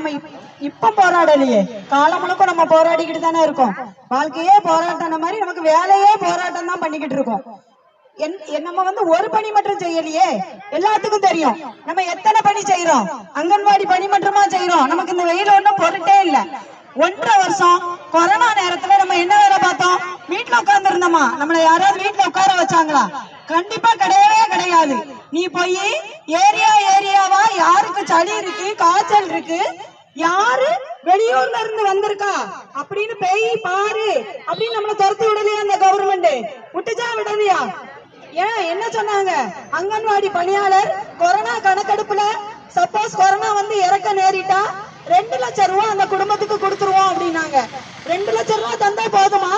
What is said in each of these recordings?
நம்ம இப்ப போராடலையே. காலம் முழுக்க நம்ம போராடிக்கிட்டு தானே இருக்கோம். வாழ்க்கையே போராட்டம் மாதிரி நமக்கு வேலையே போராட்டம் தான் பண்ணிக்கிட்டு இருக்கோம். என்- நம்ம வந்து ஒரு பணி மட்டும் செய்யலையே. எல்லாத்துக்கும் தெரியும். நம்ம எத்தனை பணி செய்யறோம் அங்கன்வாடி பணி மட்டுமா செய்யறோம் நமக்கு இந்த வெயில் ஒண்ணும் பொருட்டே இல்ல. ஒன்றரை வருஷம் கொரோனா நேரத்துல நம்ம என்ன வேலை பார்த்தோம்? வீட்டுல உட்கார்ந்து இருந்தோமா நம்மள யாராவது வீட்டுல உட்கார வச்சாங்களா? கண்டிப்பா கிடையவே கிடையாது. நீ போய் ஏரியா ஏரியாவா யாருக்கு சளி இருக்கு காய்ச்சல் இருக்கு யாரு வெளியூர்ல இருந்து வந்திருக்கா? அப்படின்னு பேய் பாரு. அப்படின்னு நம்மள துரத்தி விடலையா அந்த கவர்மெண்ட் விட்டுச்சா விடலையா? ஏன்? என்ன சொன்னாங்க? அங்கன்வாடி பணியாளர் கொரோனா கணக்கெடுப்புல சப்போஸ் கொரோனா வந்து இறக்க நேரிட்டா ரெண்டு லட்சம் ரூபா அந்த குடும்பத்துக்கு கொடுத்துருவோம் அப்படின்னாங்க. ரெண்டு லட்சம் ரூபா தந்தா போதுமா?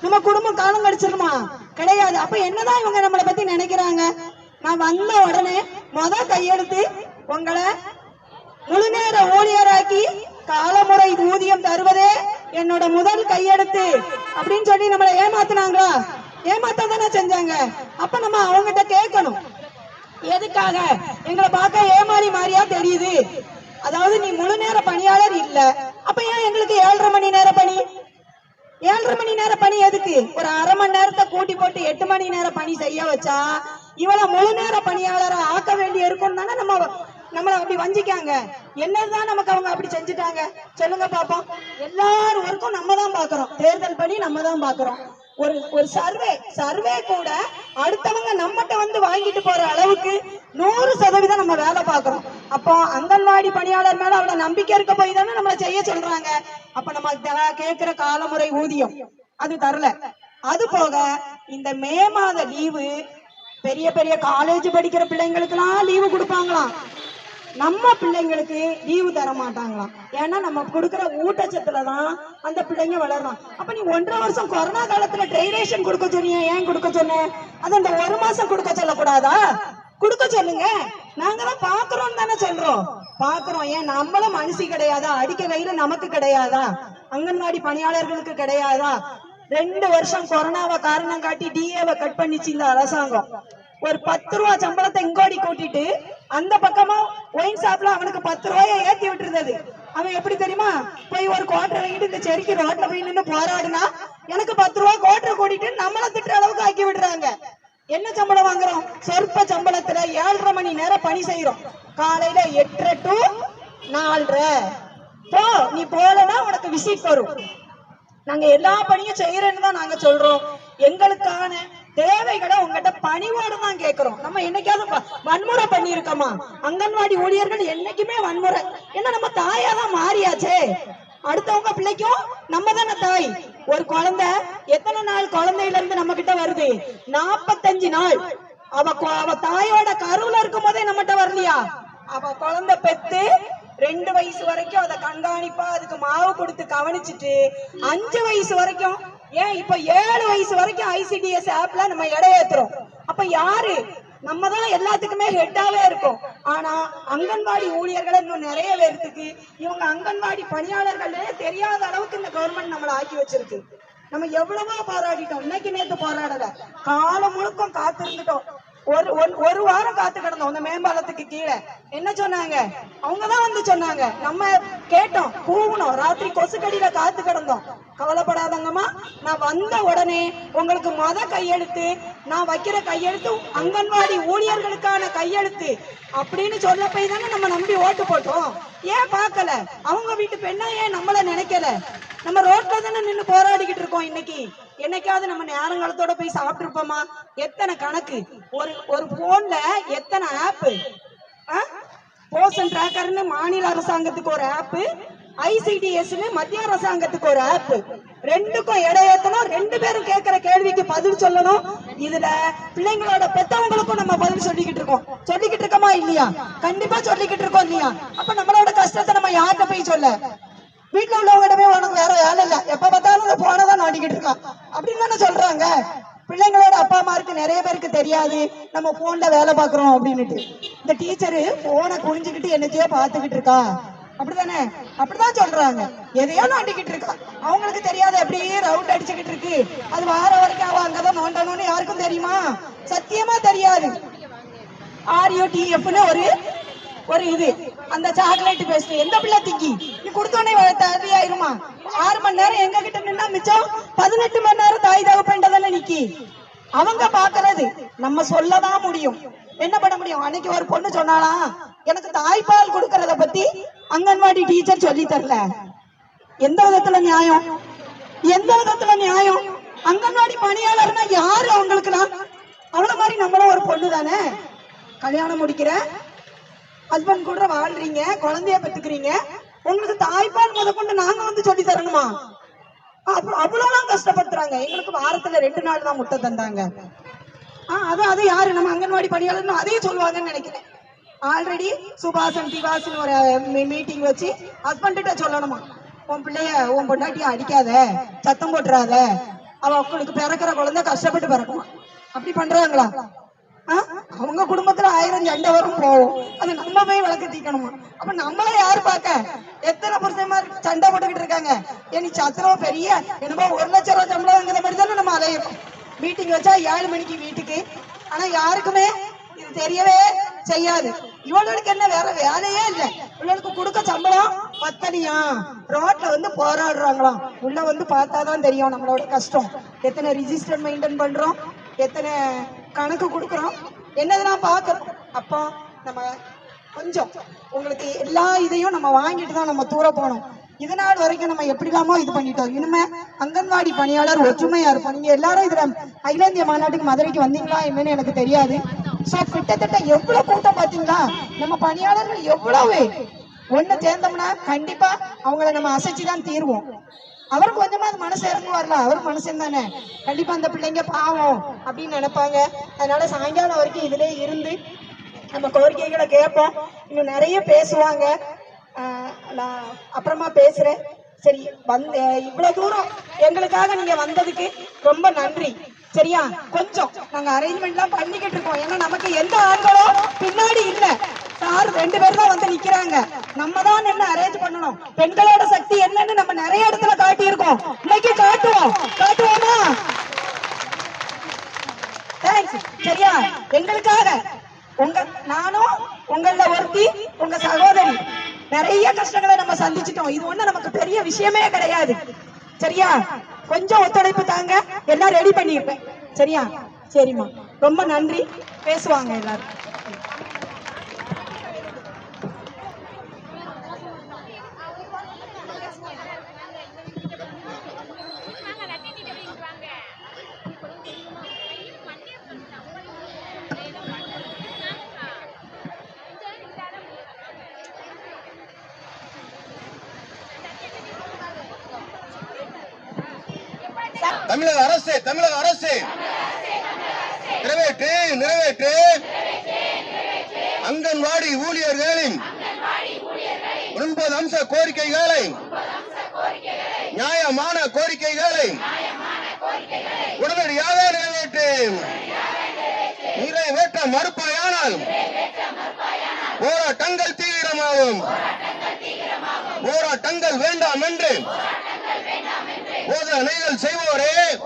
நம்ம குடும்பம் காலம் கடிச்சிருமா? கிடையாது. அப்ப என்னதான் இவங்க நம்மளை பத்தி நினைக்கிறாங்க? நான் வந்த உடனே முத கையெழுத்து உங்களை முழு நேர ஊழியராக்கி காலமுறை ஊதியம் தருவதே என்னோட முதல் கையெழுத்து அப்படின்னு சொல்லி நம்மளை ஏமாத்தினாங்களா? ஏமாத்த தானே செஞ்சாங்க. அப்ப நம்ம அவங்ககிட்ட கேட்கணும். எதுக்காக? எங்களை பார்க்க ஏமாளி மாதிரியா தெரியுது. அதாவது நீ முழு நேர பணியாளர் இல்ல. அப்ப ஏன் எங்களுக்கு ஏழரை மணி நேர பணி? ஏழரை மணி நேர பணி எதுக்கு? ஒரு அரை மணி நேரத்தை கூட்டி போட்டு எட்டு மணி நேர பணி செய்ய வச்சா இவளை முழு நேர பணியாளரை ஆக்க வேண்டி இருக்கும் தானே நம்ம நம்மள அப்படி வஞ்சிக்காங்க. என்னதான் நமக்கு அவங்க அப்படி செஞ்சுட்டாங்க? சொல்லுங்க பாப்போம் எல்லாரும் ஒர்க்கும் நம்ம தான் பாக்குறோம். தேர்தல் பணி நம்ம தான் பாக்குறோம். ஒரு ஒரு சர்வே சர்வே கூட அடுத்தவங்க நம்மகிட்ட வந்து வாங்கிட்டு போற அளவுக்கு நூறு சதவீதம் நம்ம வேலை பார்க்குறோம். அப்போ அங்கன்வாடி பணியாளர் மேல அவ்வளவு நம்பிக்கை இருக்க போய் தானே நம்மளை செய்ய சொல்றாங்க. அப்ப நம்ம த- காலமுறை ஊதியம் அது தரல. அது போக இந்த மே மாத லீவு பெரிய பெரிய காலேஜ் படிக்கிற பிள்ளைங்களுக்கெல்லாம் லீவு கொடுப்பாங்களாம். நம்ம பிள்ளைங்களுக்கு லீவு தர மாட்டாங்களாம். ஏன்னா நம்ம கொடுக்குற ஊட்டச்சத்துல தான் அந்த பிள்ளைங்க வளரலாம் அப்ப நீ ஒன்றரை வருஷம் கொரோனா காலத்துல ட்ரைரேஷன் கொடுக்க சொன்னியா? ஏன் கொடுக்க சொன்ன? அது அந்த ஒரு மாசம் கொடுக்க சொல்லக்கூடாதா? கொடுக்க சொல்லுங்க. நாங்க தான் பாக்குறோம் தானே சொல்றோம். பாக்குறோம். ஏன்? நம்மளும் மனுஷி கிடையாதா? அடிக்க வெயில நமக்கு கிடையாதா? அங்கன்வாடி பணியாளர்களுக்கு கிடையாதா? ரெண்டு வருஷம் கொரோனாவை காரணம் காட்டி டிஏவை கட் பண்ணிச்சு இந்த அரசாங்கம். ஒரு பத்து ரூபா சம்பளத்தை இங்கோடி கூட்டிட்டு அந்த பக்கமா ஒயின் ஷாப்ல அவனுக்கு பத்து ரூபாய ஏத்தி விட்டுருந்தது. அவன் எப்படி தெரியுமா? போய் ஒரு கோட்டை வாங்கிட்டு இந்த செருக்கி ரோட்ல போய் நின்று போராடுனா எனக்கு பத்து ரூபா கோட்டரை கூட்டிட்டு நம்மள திட்டுற அளவுக்கு ஆக்கி விடுறாங்க. என்ன சம்பளம் வாங்குறோம்? சொற்ப சம்பளத்துல ஏழரை மணி நேரம் பணி செய்யறோம் காலையில எட்டரை டு நாலரை. போ நீ போலனா உனக்கு விசிட் வரும். நாங்க எல்லா பணியும் செய்யறேன்னு தான் நாங்க சொல்றோம். எங்களுக்கான தேவைகளை உங்ககிட்ட பணிவோடு தான் கேட்கிறோம் நம்ம என்னைக்காவது வன்முறை பண்ணியிருக்கோமா? அங்கன்வாடி ஊழியர்கள் என்னைக்குமே வன்முறை. ஏன்னா நம்ம தாயா தான் மாறியாச்சே. அடுத்தவங்க பிள்ளைக்கும் நம்ம தானே தாய். ஒரு குழந்தை எத்தனை நாள் குழந்தையில இருந்து நம்ம கிட்ட வருது. நாப்பத்தஞ்சு நாள். அவ அவ தாயோட கருவுல இருக்கும் போதே நம்மகிட்ட வரலையா? அவ குழந்தை பெத்து ரெண்டு வயசு வரைக்கும் அதை கண்காணிப்பா அதுக்கு மாவு கொடுத்து கவனிச்சுட்டு அஞ்சு வயசு வரைக்கும் ஏன் இப்ப ஏழு வயசு வரைக்கும் ஐசிடிஎஸ் ஆப்ல நம்ம எடையேத்துறோம். அப்ப யாரு? நம்ம தான் எல்லாத்துக்குமே ஹெட்டாவே இருக்கும். ஆனா அங்கன்வாடி ஊழியர்கள் இன்னும் நிறைய பேர்த்துக்கு இவங்க அங்கன்வாடி பணியாளர்களே தெரியாத அளவுக்கு இந்த கவர்மெண்ட் நம்மளை ஆக்கி வச்சிருக்கு. நம்ம எவ்வளவோ போராடிட்டோம் இன்னைக்கு நேத்து போராடல. காலம் முழுக்கம் காத்திருந்துட்டோம். ஒரு ஒரு- ஒரு வாரம் காத்து கிடந்தோம். அந்த மேம்பாலத்துக்கு கீழே. என்ன சொன்னாங்க? அவங்கதான் வந்து சொன்னாங்க. நம்ம கேட்டோம். கூவுனோம். ராத்திரி கொசுக்கடியில காத்து கிடந்தோம். கவலைப்படாதங்கம்மா. நான் வந்த உடனே உங்களுக்கு மொத கையெழுத்து நான் வைக்கிற கையெழுத்து அங்கன்வாடி ஊழியர்களுக்கான கையெழுத்து அப்படின்னு சொல்ல போய் தானே நம்ம நம்பி ஓட்டு போட்டோம். ஏன் பார்க்கல? அவங்க வீட்டு பெண்ணா ஏன் நம்மள நினைக்கல? நம்ம ரோட்ல தானே நின்று போராடிக்கிட்டு இருக்கோம் இன்னைக்கு. என்னைக்காவது நம்ம நேரங்காலத்தோட போய் சாப்பிட்டுருப்போமா? எத்தனை கணக்கு? ஒரு ஒரு போன்ல எத்தனை ஆப்பு போஷன் டிராக்கர்னு மாநில அரசாங்கத்துக்கு ஒரு ஆப்பு ஐசிடிஎஸ்னு மத்திய அரசாங்கத்துக்கு ஒரு ஆப் ரெண்டுக்கும் இடையேத்தணும் ரெண்டு பேரும் கேட்கிற கேள்விக்கு பதில் சொல்லணும். இதுல பிள்ளைங்களோட பெத்தவங்களுக்கும் நம்ம பதில் சொல்லிக்கிட்டு இருக்கோம். சொல்லிக்கிட்டு இருக்கோமா இல்லையா? கண்டிப்பா சொல்லிக்கிட்டு இருக்கோம் இல்லையா? அப்ப நம்மளோட கஷ்டத்தை நம்ம யார்கிட்ட போய் சொல்ல? வீட்டுல உள்ளவங்கிட்டமே உனக்கு வேற வேலை இல்ல. எப்ப பார்த்தாலும் போனதான் நாடிக்கிட்டு நோண்டிக்கிட்டு இருக்கான். அப்படின்னு தானே சொல்றாங்க. பிள்ளைங்களோட அப்பா அம்மாருக்கு நிறைய பேருக்கு தெரியாது. நம்ம போன்ல வேலை பாக்குறோம் அப்படின்னுட்டு. இந்த டீச்சரு போனை குனிஞ்சுக்கிட்டு என்னத்தையோ பார்த்துக்கிட்டு இருக்கா. அப்படிதானே அப்படிதான் சொல்றாங்க. எதையோ நோண்டிக்கிட்டு இருக்கா. அவங்களுக்கு தெரியாது அப்படியே ரவுண்ட் அடிச்சுக்கிட்டு இருக்கு. அது வார வரைக்கும் அவ அங்கதான் நோண்டணும்னு யாருக்கும் தெரியுமா? சத்தியமா தெரியாது. ஆர்யூடிஎஃப்னு ஒரு ஒரு இது. அந்த சாக்லேட் பேஸ்ட் எந்த பிள்ளை திங்கி? நீ கொடுத்தோடனே தள்ளி ஆயிருமா? ஆறு மணி நேரம் எங்க கிட்ட நின்னா மிச்சம் பதினெட்டு மணி நேரம் தாய் தகப்பன்டதானே நிக்கி. அவங்க பாக்குறது நம்ம சொல்லதான் முடியும். என்ன பண்ண முடியும்? அன்னைக்கு ஒரு பொண்ணு சொன்னாலாம் எனக்கு தாய்ப்பால் கொடுக்கறத பத்தி அங்கன்வாடி டீச்சர் சொல்லி தரல. எந்த விதத்துல நியாயம்? எந்த விதத்துல நியாயம்? அங்கன்வாடி பணியாளர்னா யாரு அவங்களுக்குலாம் அவ்வளவு மாதிரி நம்மளும் ஒரு பொண்ணு தானே? கல்யாணம் முடிக்கிற ஹஸ்பண்ட் கூட வாழ்றீங்க குழந்தைய பெற்றுக்கிறீங்க உங்களுக்கு தாய்ப்பால் முத கொண்டு நாங்க வந்து சொல்லி தரணுமா? அவ்வ- அவ்வளவுலாம் கஷ்டப்படுத்துறாங்க. எங்களுக்கு வாரத்துல ரெண்டு நாள் தான் முட்டை தந்தாங்க. ஆ அது அது யாரு? நம்ம அங்கன்வாடி பணியாளர்னு அதையும் சொல்லுவாங்கன்னு நினைக்கிறேன். ஆல்ரெடி சுபாசன் திவாசன் ஒரு மீட்டிங் வச்சு ஹஸ்பண்ட்ட சொல்லணுமா? உன் பிள்ளைய உன் பொண்டாட்டிய அடிக்காத சத்தம் போட்டுறாத. அவ அவங்களுக்கு பிறக்கிற குழந்தை கஷ்டப்பட்டு பிறக்குமா? அப்படி பண்றாங்களா? அவங்க குடும்பத்துல ஆயிரம் சண்டை வரும் போவோம் அது நம்ம போய் விளக்கு தீக்கணுமா அப்ப நம்மள யாரு பார்க்க? எத்தனை புருஷமா சண்டை போட்டுக்கிட்டு இருக்காங்க? ஏன் சத்திரம் பெரிய என்னமோ ஒரு லட்சம் ரூபாய் சம்பளம்ங்கிற மாதிரி தானே நம்ம அலையணும் மீட்டிங் வச்சா ஏழு மணிக்கு வீட்டுக்கு. ஆனா யாருக்குமே இது தெரியவே செய்யாது. இவளுக்கு என்ன வேற வேலையே இல்ல. இவளுக்கு கொடுக்க சம்பளம் பத்தனியா ரோட்ல வந்து போராடுறாங்களாம். உள்ள வந்து பார்த்தாதான் தெரியும் நம்மளோட கஷ்டம். எத்தனை ரிஜிஸ்டர் மெயின்டைன் பண்றோம் எத்தனை கணக்கு கொடுக்குறோம். என்னதெல்லாம் பாக்குறோம் அப்போ நம்ம கொஞ்சம் உங்களுக்கு எல்லா இதையும் நம்ம வாங்கிட்டு தான் நம்ம தூர போனோம் இது நாள் வரைக்கும் நம்ம எப்படிலாமோ இது பண்ணிட்டோம். இனிமே அங்கன்வாடி பணியாளர் ஒற்றுமையா இருப்போம் நீங்க எல்லாரும் இதுல அகில இந்திய மாநாட்டுக்கு மதுரைக்கு வந்தீங்களா என்னன்னு எனக்கு தெரியாது. சோ கிட்டத்தட்ட எவ்வளவு கூட்டம் பாத்தீங்களா நம்ம பணியாளர்கள் எவ்வளவு? ஒண்ணு சேர்ந்தோம்னா கண்டிப்பா அவங்கள நம்ம அசைச்சுதான் தீர்வோம். அவர் கொஞ்சமா அது மனசு இறங்கி வரல அவர் மனுஷன் தானே. கண்டிப்பா அந்த பிள்ளைங்க பாவம் அப்படின்னு நினைப்பாங்க. அதனால சாயங்காலம் வரைக்கும் இதுலயே இருந்து நம்ம கோரிக்கைகளை கேட்போம். இன்னும் நிறைய பேசுவாங்க. நான் அப்புறமா பேசுறேன். சரி வந்து இவ்வளவு தூரம் எங்களுக்காக நீங்க வந்ததுக்கு ரொம்ப நன்றி. சரியா? கொஞ்சம். நாங்க அரேஞ்ச்மெண்ட்லாம் பண்ணிக்கிட்டு இருக்கோம். ஏன்னா நமக்கு எந்த ஆண்களும் பின்னாடி இல்ல. சார் ரெண்டு பேர் தான் வந்து நிக்கிறாங்க. நம்ம தான் என்ன அரேஞ்ச் பண்ணணும்? பெண்களோட சக்தி என்னன்னு நம்ம நிறைய இடத்துல காட்டியிருக்கோம். இன்னைக்கு காட்டுவோம். காட்டுவோமா? தேங்க்ஸ் சரியா? எங்களுக்காக. உங்க நானும் உங்கள ஒருத்தி உங்க சகோதரி. நிறைய கஷ்டங்களை நம்ம சந்திச்சிட்டோம். இது ஒண்ணு நமக்கு பெரிய விஷயமே கிடையாது. சரியா? கொஞ்சம் ஒத்துழைப்பு தாங்க. எல்லாம் ரெடி பண்ணிருப்பேன் சரியா? சரிம்மா. ரொம்ப நன்றி. பேசுவாங்க எல்லாரும். தமிழக அரசு தமிழக அரசு. நிறைவேற்று நிறைவேற்று. அங்கன்வாடி ஊழியர்களின் ஒன்பது அம்ச கோரிக்கைகளை நியாயமான கோரிக்கைகளை உடனடியாக நிறைவேற்று நிறைவேற்ற மறுப்பாயானால் போராட்டங்கள் தீவிரமாகும். போராட்டங்கள் வேண்டாம் என்று போதனைகள் செய்வோரே.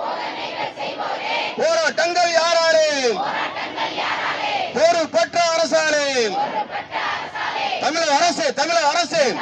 போராட்டங்கள் யாராலே. பொருள் பெற்ற அரசாலே. தமிழக அரசு தமிழக அரசு.